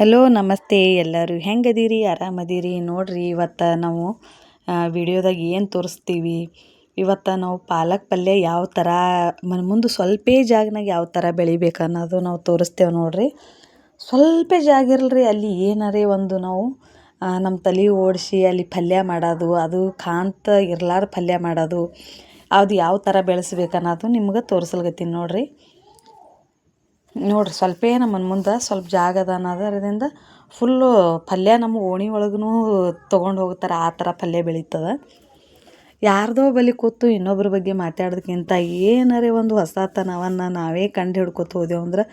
Hello ನಮಸ್ತೆ ಎಲ್ಲರೂ. ಹೆಂಗದೀರಿ? ಆರಾಮದೀರಿ? ನೋಡ್ರಿ, ಇವತ್ತು ನಾವು ವಿಡಿಯೋದಾಗ ಏನು ತೋರಿಸ್ತೀವಿ? ಇವತ್ತು ನಾವು ಪಾಲಕ್ ಪಲ್ಯ ಯಾವ ಥರ ಮನೆ ಮುಂದೆ ಸ್ವಲ್ಪೇ ಜಾಗನಾಗ ಯಾವ ಥರ ಬೆಳಿಬೇಕು ಅನ್ನೋದು ನಾವು ತೋರಿಸ್ತೇವೆ ನೋಡ್ರಿ. ಸ್ವಲ್ಪ ಜಾಗ ಇರಲ್ರಿ, ಅಲ್ಲಿ ಏನಾರೇ ಒಂದು ನಾವು ನಮ್ಮ ತಲೆ ಓಡಿಸಿ ಅಲ್ಲಿ ಪಲ್ಯ ಮಾಡೋದು, ಅದು ಕಾಂತ ಇರಲಾರ ಪಲ್ಯ ಮಾಡೋದು, ಅದು ಯಾವ ಥರ ಬೆಳೆಸ್ಬೇಕು ಅನ್ನೋದು ನಿಮ್ಗೆ ತೋರಿಸಲ್ಗತ್ತೀನಿ ನೋಡ್ರಿ. ನೋಡ್ರಿ ಸ್ವಲ್ಪೇ ನಮ್ಮ ಮುಂದೆ ಸ್ವಲ್ಪ ಜಾಗ ಅದ ಅನ್ನೋದರಿಂದ ಫುಲ್ಲು ಪಲ್ಯ ನಮ್ಮ ಓಣಿ ಒಳಗೂ ತೊಗೊಂಡು ಹೋಗ್ತಾರೆ, ಆ ಥರ ಪಲ್ಯ ಬೆಳೀತದೆ. ಯಾರ್ದೋ ಬಲಿ ಕೂತು ಇನ್ನೊಬ್ಬರ ಬಗ್ಗೆ ಮಾತಾಡೋದಕ್ಕಿಂತ ಏನಾರೇ ಒಂದು ಹೊಸತನವನ್ನು ನಾವೇ ಕಂಡು ಹಿಡ್ಕೊತ ಹೋದೆವು ಅಂದ್ರೆ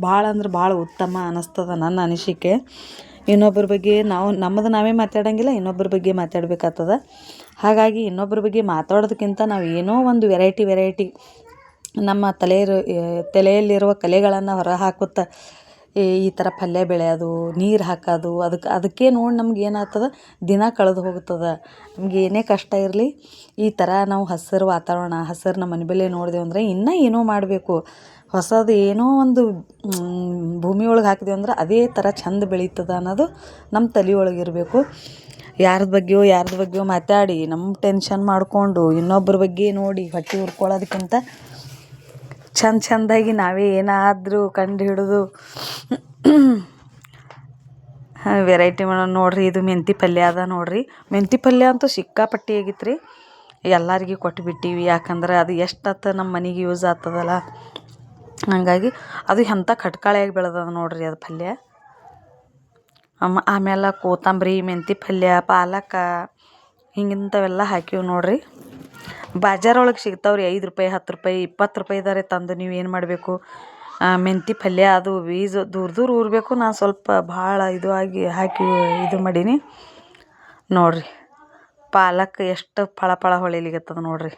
ಭಾಳ ಅಂದ್ರೆ ಭಾಳ ಉತ್ತಮ ಅನ್ನಿಸ್ತದ ನನ್ನ ಅನಿಸಿಕೆ. ಇನ್ನೊಬ್ಬರ ಬಗ್ಗೆ ನಾವು, ನಮ್ಮದು ನಾವೇ ಮಾತಾಡೋಂಗಿಲ್ಲ ಇನ್ನೊಬ್ಬರ ಬಗ್ಗೆ ಮಾತಾಡ್ಬೇಕಾಗ್ತದ. ಹಾಗಾಗಿ ಇನ್ನೊಬ್ಬರ ಬಗ್ಗೆ ಮಾತಾಡೋದಕ್ಕಿಂತ ನಾವು ಏನೋ ಒಂದು ವೆರೈಟಿ ವೆರೈಟಿ ನಮ್ಮ ತಲೆ ತಲೆಯಲ್ಲಿರುವ ಕಲೆಗಳನ್ನು ಹೊರ ಹಾಕುತ್ತಾ ಈ ಥರ ಪಲ್ಯ ಬೆಳೆಯೋದು, ನೀರು ಹಾಕೋದು ಅದಕ್ಕೆ ಅದಕ್ಕೆ ನೋಡಿ ನಮ್ಗೆ ಏನಾಗ್ತದೆ? ದಿನ ಕಳೆದು ಹೋಗ್ತದೆ. ನಮ್ಗೆ ಏನೇ ಕಷ್ಟ ಇರಲಿ, ಈ ಥರ ನಾವು ಹಸಿರು ವಾತಾವರಣ ಹಸಿರು ನಮ್ಮ ಮನೆ ಬೆಲೆ ನೋಡಿದೆವು ಅಂದರೆ ಇನ್ನೂ ಏನೋ ಮಾಡಬೇಕು. ಹೊಸದು ಏನೋ ಒಂದು ಭೂಮಿ ಒಳಗೆ ಹಾಕಿದೆವು ಅಂದ್ರೆ ಅದೇ ಥರ ಚಂದ ಬೆಳೀತದೆ ಅನ್ನೋದು ನಮ್ಮ ತಲೆ ಒಳಗೆ ಇರಬೇಕು. ಯಾರ್ದ ಬಗ್ಗೆಯೋ ಯಾರ್ದ ಬಗ್ಗೆಯೋ ಮಾತಾಡಿ ನಮ್ಮ ಟೆನ್ಷನ್ ಮಾಡಿಕೊಂಡು ಇನ್ನೊಬ್ಬರ ಬಗ್ಗೆ ನೋಡಿ, ಹೊಟ್ಟೆ ಉರ್ಕೊಳ್ಳೋದಕ್ಕಿಂತ ಚಂದ ಚಂದಾಗಿ ನಾವೇ ಏನಾದರೂ ಕಂಡು ಹಿಡಿದು ವೆರೈಟಿ ಮಾಡೋಣ ನೋಡಿರಿ. ಇದು ಮೆಂತಿ ಪಲ್ಯ ಅದ ನೋಡಿರಿ. ಮೆಂತಿ ಪಲ್ಯ ಅಂತೂ ಸಿಕ್ಕಾಪಟ್ಟಿ ಆಗಿತ್ತು ರೀ ಎಲ್ಲರಿಗೆ ಕೊಟ್ಬಿಟ್ಟೀವಿ ಯಾಕಂದ್ರೆ ಅದು ಎಷ್ಟಾತ ನಮ್ಮ ಮನೆಗೆ ಯೂಸ್ ಆಗ್ತದಲ್ಲ. ಹಾಗಾಗಿ ಅದು ಎಂಥ ಖಟ್ಕಾಳಿಯಾಗಿ ಬೆಳೆದದ ನೋಡಿರಿ ಅದು ಪಲ್ಯ. ಆಮೇಲೆ ಕೋತಂಬರಿ, ಮೆಂತಿ ಪಲ್ಯ, ಪಾಲಕ ಹಿಂಗಿಂಥವೆಲ್ಲ ಹಾಕಿವಿ ನೋಡಿರಿ. ಬಾಜಾರೊಳಗೆ ಸಿಗ್ತಾವೆ ರೀ ಐದು ರೂಪಾಯಿ, ಹತ್ತು ರೂಪಾಯಿ, ಇಪ್ಪತ್ತು ರೂಪಾಯಿದಾರೆ ತಂದು ನೀವು ಏನು ಮಾಡಬೇಕು? ಮೆಂತಿ ಪಲ್ಯ ಅದು ಬೀಜ ದೂರ ದೂರ ಊರಬೇಕು. ನಾನು ಸ್ವಲ್ಪ ಭಾಳ ಇದು ಆಗಿ, ಹಾಕಿ ಇದು ಮಾಡೀನಿ. ನೋಡಿರಿ, ಪಾಲಕ್ ಎಷ್ಟು ಫಳ ಫಳ ಹೊಳಿಲಿಕತ್ತದ ನೋಡಿರಿ.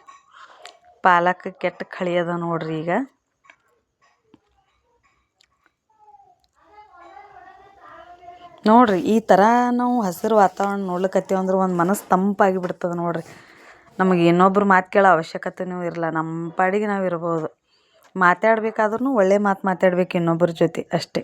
ಪಾಲಕ್ ಕೆಟ್ಟ ಕಳಿಯದ ನೋಡಿರಿ ಈಗ. ನೋಡಿರಿ, ಈ ಥರ ನಾವು ಹಸಿರು ವಾತಾವರಣ ನೋಡ್ಲಿಕ್ಕತ್ತೀವಿ ಅಂದ್ರೆ ಒಂದು ಮನಸ್ಸು ತಂಪಾಗಿ ಬಿಡ್ತದೆ ನೋಡಿರಿ. ನಮಗೆ ಇನ್ನೊಬ್ರು ಮಾತು ಕೇಳೋ ಅವಶ್ಯಕತೆಯೂ ಇರಲ್ಲ. ನಮ್ಮ ಪಾಡಿಗೆ ನಾವು ಇರ್ಬೋದು ಮಾತಾಡ್ಬೇಕಾದ್ರೂ ಒಳ್ಳೆ ಮಾತು ಮಾತಾಡ್ಬೇಕು ಇನ್ನೊಬ್ರ ಜೊತೆ ಅಷ್ಟೇ.